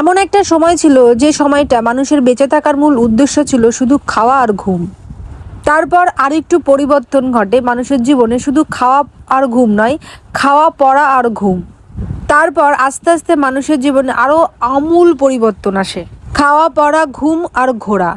এমন একটা সময় ছিল যে সময়টা মানুষের বেঁচে থাকার মূল উদ্দেশ্য ছিল শুধু খাওয়া আর ঘুম। তারপর আরেকটু পরিবর্তন ঘটে মানুষের জীবনে শুধু খাওয়া আর ঘুম নয়, খাওয়া, পড়া আর ঘুম। তারপর আস্তে আস্তে মানুষের জীবনে আরও আমূল পরিবর্তন আসে। খাওয়া, পড়া, ঘুম আর ঘোরা।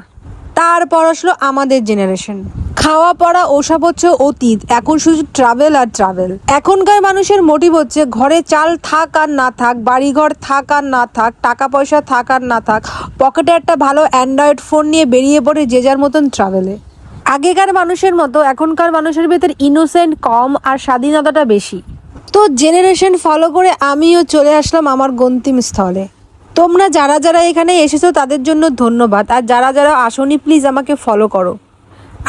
তারপর আসলো আমাদের জেনারেশন খাওয়া পড়া ওসব হচ্ছে অতীত। এখন শুধু ট্রাভেল আর ট্রাভেল এখনকার মানুষের মোটিভ হচ্ছে ঘরে চাল থাক আর না থাক, বাড়িঘর থাক আর না থাক টাকা পয়সা থাক আর না থাক, পকেটে একটা ভালো অ্যান্ড্রয়েড ফোন নিয়ে বেরিয়ে পড়ে যে যার মতন ট্রাভেলে আগেকার মানুষের মতো এখনকার মানুষের ভেতর ইনোসেন্ট কম আর স্বাধীনতাটা বেশি। তো জেনারেশন ফলো করে আমিও চলে আসলাম আমার গন্তিম স্থলে। তোমরা যারা যারা এখানে এসেছ তাদের জন্য ধন্যবাদ, আর যারা যারা আসনি প্লিজ আমাকে ফলো করো।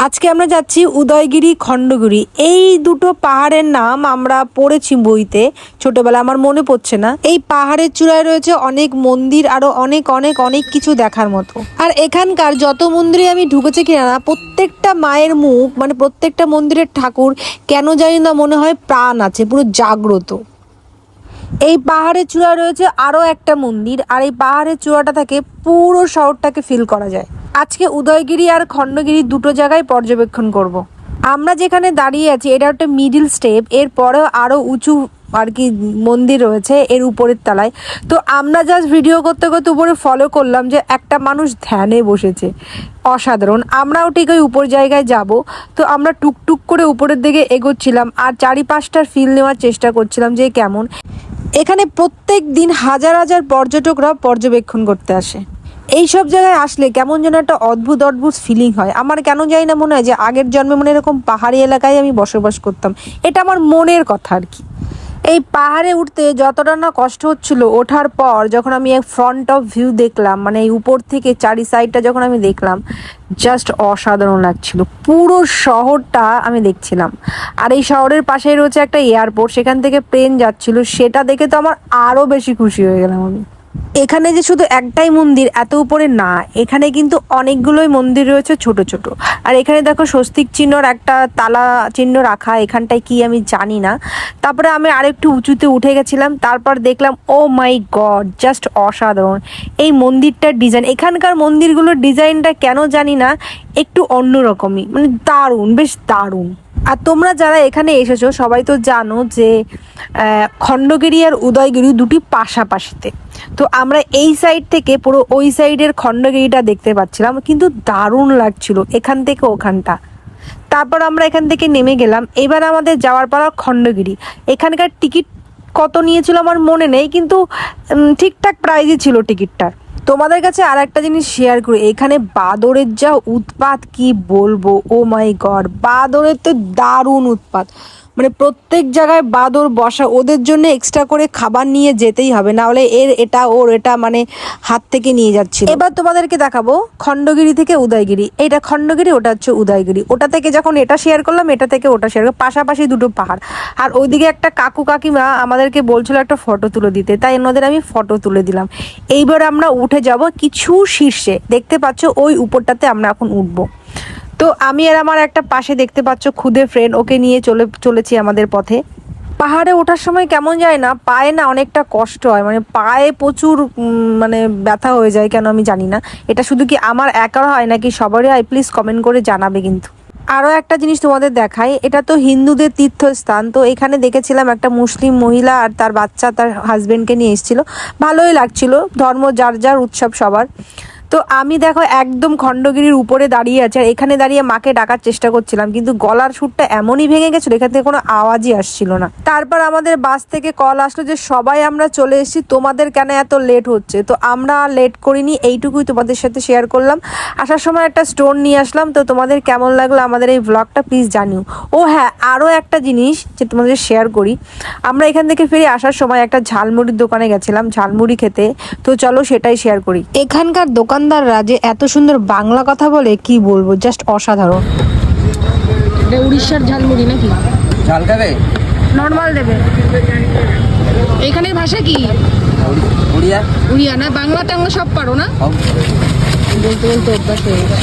আজকে আমরা যাচ্ছি উদয়গিরি, খণ্ডগিরি। এই দুটো পাহাড়ের নাম আমরা পড়েছি বইতে। ছোটবেলা আমার মনে পড়ছে না। এই পাহাড়ের চূড়ায় রয়েছে অনেক মন্দির আরও অনেক অনেক অনেক কিছু দেখার মতো। আর এখানকার যত মন্দিরে আমি ঢুকেছি কিনা না, প্রত্যেকটা মায়ের মুখ মানে প্রত্যেকটা মন্দিরের ঠাকুর কেন জানি না মনে হয় প্রাণ আছে, পুরো জাগ্রত। এই পাহাড়ের চূড়া রয়েছে আরও একটা মন্দির, আর এই পাহাড়ের চূড়াটা থেকে পুরো শহরটাকে ফিল করা যায়। আজকে উদয়গিরি আর খণ্ডগিরি দুটো জায়গায় পর্যবেক্ষণ করব। আমরা যেখানে দাঁড়িয়ে আছি, এটা একটা মিডিল স্টেপ, এর পরেও আরও উঁচু আর কি মন্দির রয়েছে এর উপরের তলায়। তো আমরা জাস্ট ভিডিও করতে করতে উপরে ফলো করলাম যে একটা মানুষ ধ্যানে বসেছে, অসাধারণ। আমরাও ঠিক ওই উপর জায়গায় যাব। তো আমরা টুকটুক করে উপরের দিকে এগোচ্ছিলাম আর চারিপাশটার ফিল নেওয়ার চেষ্টা করছিলাম যে কেমন। এখানে প্রত্যেক দিন হাজার হাজার পর্যটকরা পর্যবেক্ষণ করতে আসে। এই সব জায়গায় আসলে কেমন যেন একটা অদ্ভুত অদ্ভুত ফিলিং হয়। আমার কেন জানি না মনে হয় যে আগের জন্মে মনে এরকম পাহাড়ি এলাকায় আমি বসবাস করতাম। এটা আমার মনের কথা আর কি। এই পাহাড়ে উঠতে যতটা না কষ্ট হচ্ছিল ওঠার পর যখন আমি এক ফ্রন্ট অফ ভিউ দেখলাম মানে এই উপর থেকে চারি সাইডটা যখন আমি দেখলাম জাস্ট অসাধারণ লাগছিল। পুরো শহরটা আমি দেখছিলাম। আর এই শহরের পাশেই রয়েছে একটা এয়ারপোর্ট সেখান থেকে প্লেন যাচ্ছিল, সেটা দেখে তো আমার আরও বেশি খুশি হয়ে গেলাম আমি। এখানে যে শুধু একটাই মন্দির, এত উপরে না, এখানে কিন্তু অনেকগুলোই মন্দির রয়েছে ছোট ছোট। আর এখানে দেখো স্বস্তিক চিহ্নর একটা তালা চিহ্ন রাখা, এখানটায় কি আমি জানি না। তারপরে আমি আরেকটু উঁচুতে উঠে গেছিলাম, তারপর দেখলাম ও মাই গড জাস্ট অসাধারণ। এই মন্দিরটার ডিজাইন এখানকার মন্দিরগুলোর ডিজাইনটা কেন জানি না, একটু অন্যরকমই মানে দারুণ, বেশ দারুণ। আর তোমরা যারা এখানে এসেছ, সবাই তো জানো যে খণ্ডগিরি আর উদয়গিরি দুটি পাশাপাশিতে। তো আমরা এই সাইড থেকে পুরো ওই সাইডের খণ্ডগিরিটা দেখতে পাচ্ছিলাম, কিন্তু দারুণ লাগছিল এখান থেকে ওখানটা। তারপর আমরা এখান থেকে নেমে গেলাম। এবার আমাদের যাওয়ার পালা খণ্ডগিরি। এখানকার টিকিট কত নিয়েছিল আমার মনে নেই, কিন্তু ঠিকঠাক প্রাইজই ছিল টিকিটটার। তোমাদের কাছে আর একটা জিনিস শেয়ার করি। এখানে বাদরের যা উৎপাত, কি বলব? ও মাই গড বাদরের তো দারুণ উৎপাত। মানে প্রত্যেক জায়গায় বাদর বসা, ওদের জন্য এক্সট্রা করে খাবার নিয়ে যেতেই হবে। না হলে এর এটা, ওর এটা মানে হাত থেকে নিয়ে যাচ্ছিল। এবার তোমাদেরকে দেখাবো খণ্ডগিরি থেকে উদয়গিরি। এইটা খণ্ডগিরি, ওটা হচ্ছে উদয়গিরি। ওটা থেকে যখন এটা শেয়ার করলাম, এটা থেকে ওটা শেয়ার করলাম। পাশাপাশি দুটো পাহাড়। আর ওইদিকে একটা কাকু কাকিমা আমাদেরকে বলছিল একটা ফটো তুলে দিতে। তাই ওনাদের আমি ফটো তুলে দিলাম। এইবার আমরা উঠে যাব কিছু শীর্ষে। দেখতে পাচ্ছ, ওই উপরটাতে আমরা এখন উঠবো। তো আমি আর আমার একটা পাশে দেখতে পাচ্ছ খুদে ফ্রেন্ড ওকে নিয়ে চলে, চলেছি আমাদের পথে। পাহাড়ে ওঠার সময় কেমন যায় না, পায়ে না অনেকটা কষ্ট হয় মানে পায়ে প্রচুর মানে ব্যথা হয়ে যায় কেন আমি জানি না। এটা শুধু কি আমার একার হয় নাকি সবারই হয়? প্লিজ কমেন্ট করে জানাবে কিন্তু। আরও একটা জিনিস তোমাদের দেখাই, এটা তো হিন্দুদের তীর্থস্থান, তো এখানে দেখেছিলাম একটা মুসলিম মহিলা আর তার বাচ্চা, তার হাজবেন্ডকে নিয়ে এসেছিল। ভালোই লাগছিল, ধর্ম যার যার, উৎসব সবার। তো আমি দেখো একদম খণ্ডগিরির উপরে দাঁড়িয়ে আছে, আর এখানে দাঁড়িয়ে মাকে ডাকার চেষ্টা করছিলাম, কিন্তু গলার সুরটা এমনই ভেঙে গেছিল, এখান থেকে কোনো আওয়াজই আসছিল না। তারপর আমাদের বাস থেকে কল আসলো যে, সবাই আমরা চলে এসেছি, তোমাদের কেন এত লেট হচ্ছে? তো আমরা লেট করিনি, এইটুকুই তোমাদের সাথে শেয়ার করলাম। আসার সময় একটা স্টোন নিয়ে আসলাম, তো তোমাদের কেমন লাগল আমাদের এই ব্লগটা প্লিজ জানিও। ও হ্যাঁ আরও একটা জিনিস যে তোমাদের শেয়ার করি। আমরা এখান থেকে ফিরে আসার সময় একটা ঝালমুড়ির দোকানে গেছিলাম, ঝালমুড়ি খেতে। তো চলো সেটাই শেয়ার করি। এখানকার দোকানদাররা যে এত সুন্দর বাংলা কথা বলে কি বলব? জাস্ট অসাধারণ। এটা উড়িষ্যার ঝালমুড়ি নাকি? ঝাল খাবে? নর্মাল দেবে। এখানের ভাষা কি? উড়িয়া। উড়িয়া না? বাংলা টাংলা সব পারো না? বলতে বলতে অভ্যাস হয়ে গেছে।